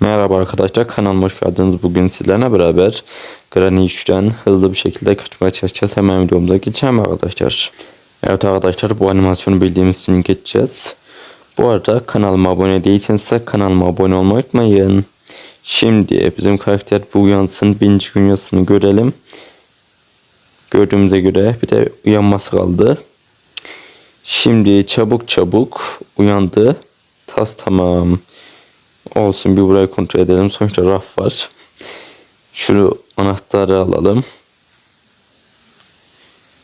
Merhaba arkadaşlar kanalıma hoş geldiniz. Bugün sizlerle beraber Granny 3'ten hızlı bir şekilde kaçmaya çalışacağız. Hemen videomuza geçelim arkadaşlar. Evet arkadaşlar bu animasyonu bildiğimiz için geçeceğiz. Bu arada kanalıma abone değilseniz kanalıma abone olmayı unutmayın. Şimdi bizim karakter bu uyansın. Birinci gün yazısını görelim. Gördüğümüze göre bir de uyanması kaldı. Şimdi çabuk çabuk uyandı. Tas tamam. Olsun bir burayı kontrol edelim. Sonuçta raf var. Şu anahtarı alalım.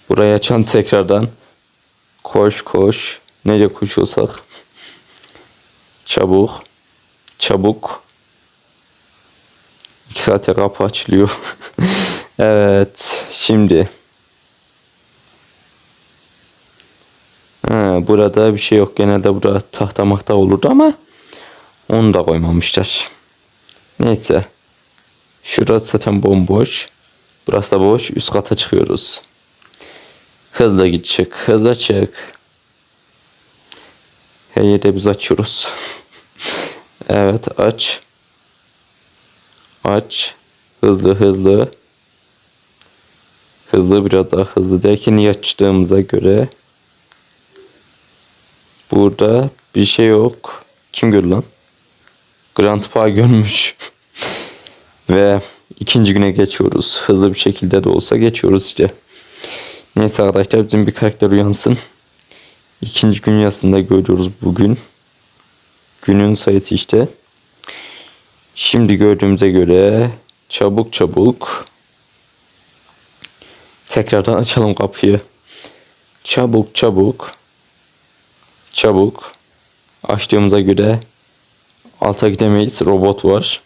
Burayı açan tekrardan. Koş koş. Nereye koşuyorsak. Çabuk. Çabuk. İki saate kapı açılıyor. evet. Şimdi. Ha, burada bir şey yok. Genelde burada tahta mahta olurdu ama onu da koymamışlar. Neyse. Şurası zaten bomboş. Burası da boş. Üst kata çıkıyoruz. Hızlı git çık. Hızlı çık. Her yerde biz açıyoruz. evet aç. Aç. Hızlı hızlı. Hızlı biraz daha hızlı derken açtığımıza göre burada bir şey yok. Kim gördü lan? Grandpa görmüş. Ve ikinci güne geçiyoruz. Hızlı bir şekilde de olsa geçiyoruz işte. Neyse arkadaşlar bizim bir karakter uyansın. İkinci gün yazısında görüyoruz bugün. Günün sayısı işte. Şimdi gördüğümüze göre çabuk çabuk tekrardan açalım kapıyı. Çabuk çabuk çabuk açtığımıza göre alta gidemeyiz. Robot var.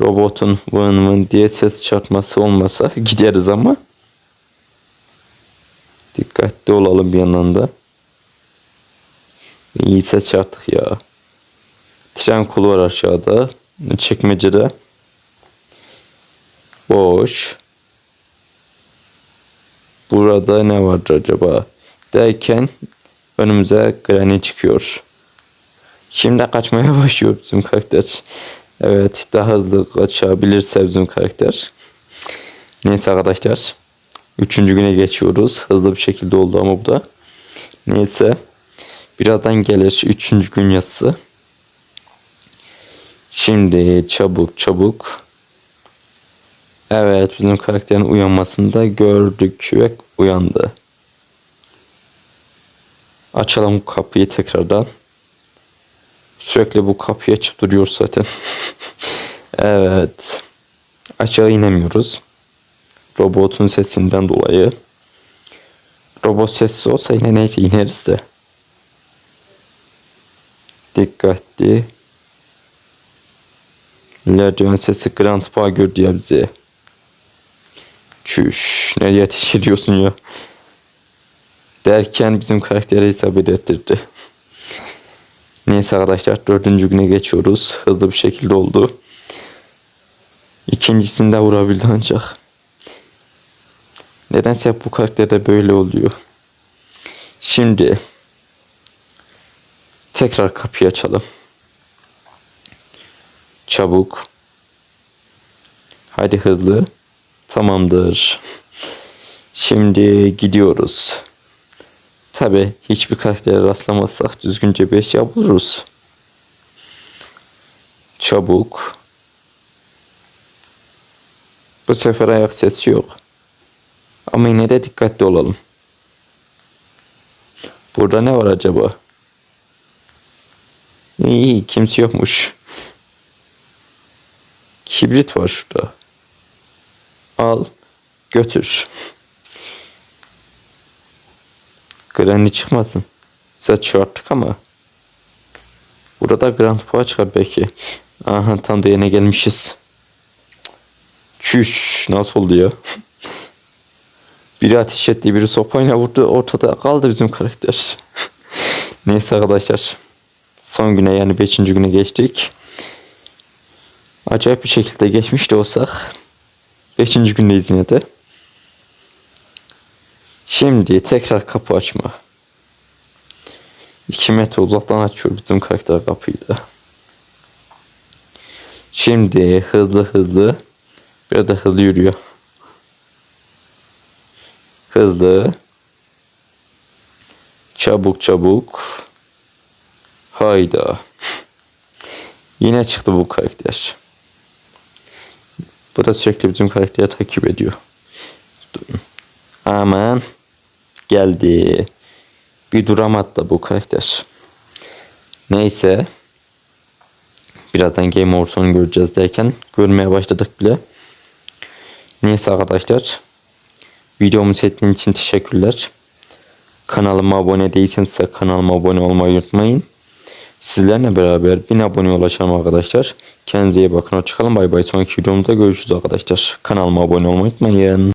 Robotun vın vın diye ses çarpması olmasa gideriz ama dikkatli olalım bir yandan da. İyi ses çarptık ya. Tren kolu var aşağıda. Çekmecede. Boş. Burada ne vardır acaba? Derken önümüze Granny çıkıyor. Şimdi kaçmaya başlıyor bizim karakter. Evet daha hızlı kaçabilirse bizim karakter. Neyse arkadaşlar. Üçüncü güne geçiyoruz. Hızlı bir şekilde oldu ama bu da. Neyse. Birazdan gelir üçüncü gün yazısı. Şimdi çabuk çabuk. Evet bizim karakterin uyanmasını da gördük ve uyandı. Açalım kapıyı tekrardan. Sürekli bu kapıyı açıp duruyor zaten. evet. Aşağı inemiyoruz. Robotun sesinden dolayı. Robot sessiz olsa yine neyse ineriz de. Dikkatli. Lerdiven sesi Grandpa gördü ya bizi. Çüş. Nereye ateş ediyorsun ya? Derken bizim karakteri isabet ettirdi. Neyse arkadaşlar dördüncü güne geçiyoruz. Hızlı bir şekilde oldu. İkincisinde vurabildi ancak. Nedense bu karakterde böyle oluyor. Şimdi tekrar kapıyı açalım. Çabuk. Hadi hızlı. Tamamdır. Şimdi gidiyoruz. Tabi hiçbir karaktere rastlamazsak düzgünce bir eşya buluruz. Çabuk. Bu sefer ayak sesi yok. Ama yine de dikkatli olalım. Burada ne var acaba? İyi kimse yokmuş. Kibrit var şurada. Al götür. Granny çıkmasın. Size çağırttık ama. Burada Grand Poğa çıkar belki. Aha tam da yine gelmişiz. Çüş nasıl oldu ya? biri ateş etti, biri sopayla vurdu. Ortada kaldı bizim karakter. Neyse arkadaşlar. Son güne yani 5. güne geçtik. Acayip bir şekilde geçmiş de olsak. 5. gündeyiz yine de. Şimdi tekrar kapı açma. 2 metre uzaktan açıyor bizim karakter kapıyı da. Şimdi hızlı hızlı biraz da hızlı yürüyor. Hızlı. Çabuk çabuk. Hayda. Yine çıktı bu karakter. Bu da sürekli bizim karakteri takip ediyor. Aman. Geldi. Bir duramadı bu karakter. Neyse. Birazdan Game Over sonu göreceğiz derken görmeye başladık bile. Neyse arkadaşlar. Videomu seyrettiğiniz için teşekkürler. Kanalıma abone değilseniz de kanalıma abone olmayı unutmayın. Sizlerle beraber 1000 aboneye ulaşalım arkadaşlar. Kendinize iyi bakın. Hoşçakalın. Bay bay. Sonraki videomda görüşürüz arkadaşlar. Kanalıma abone olmayı unutmayın.